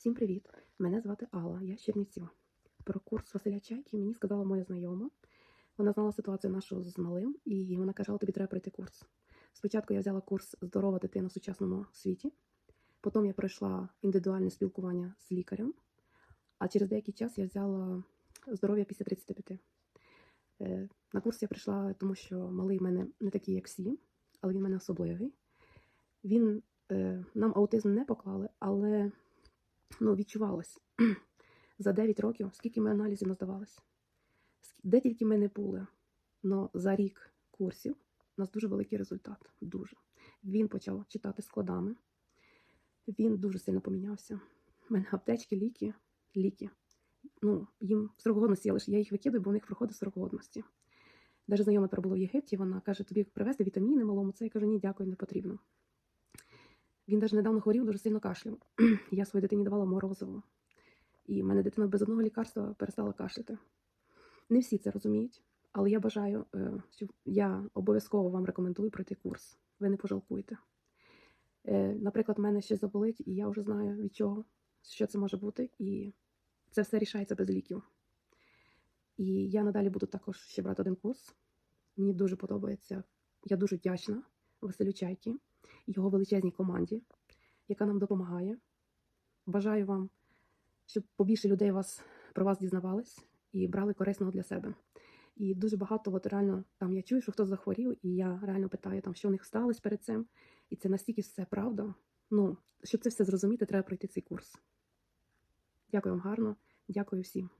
Всім привіт! Мене звати Алла, я з Чернівців. Про курс Василя Чайки мені сказала моя знайома. Вона знала ситуацію нашу з малим, і вона казала, тобі треба пройти курс. Спочатку я взяла курс Здорова дитина в сучасному світі, потім я пройшла індивідуальне спілкування з лікарем, а через деякий час я взяла здоров'я після 35. Е, На курс я прийшла, тому що малий в мене не такий, як всі, але він в мене особливий. Він е, нам аутизм не поклали, але ну, відчувалось за 9 років, скільки ми аналізів наздавалось, ск- де тільки ми не були. Но за рік курсів у нас дуже великий результат. Дуже. Він почав читати складами. Він дуже сильно помінявся. У мене аптечки, ліки, ліки. Ну, їм срок годності, але ж я їх викидаю, бо у них проходить срок годності. Навіть знайома була в Єгипті, вона каже, тобі привезти вітаміни малому. Це я кажу, ні, дякую, не потрібно. Він навіть недавно хворів, дуже сильно кашляв. Я своїй дитині давала морозиво. І в мене дитина без одного лікарства перестала кашляти. Не всі це розуміють, але я бажаю, е, я обов'язково вам рекомендую пройти курс. Ви не пожалкуєте. Е, Наприклад, в мене щось заболить, і я вже знаю від чого, що це може бути, і це все рішається без ліків. І я надалі буду також ще брати один курс. Мені дуже подобається. Я дуже вдячна Василю Чайки його величезній команді, яка нам допомагає. Бажаю вам, щоб побільше людей вас про вас дізнавались і брали корисного для себе. І дуже багато, от реально, там я чую, що хтось захворів, і я реально питаю, там, що у них сталося перед цим. І це настільки все правда. Ну, щоб це все зрозуміти, треба пройти цей курс. Дякую вам гарно, дякую всім.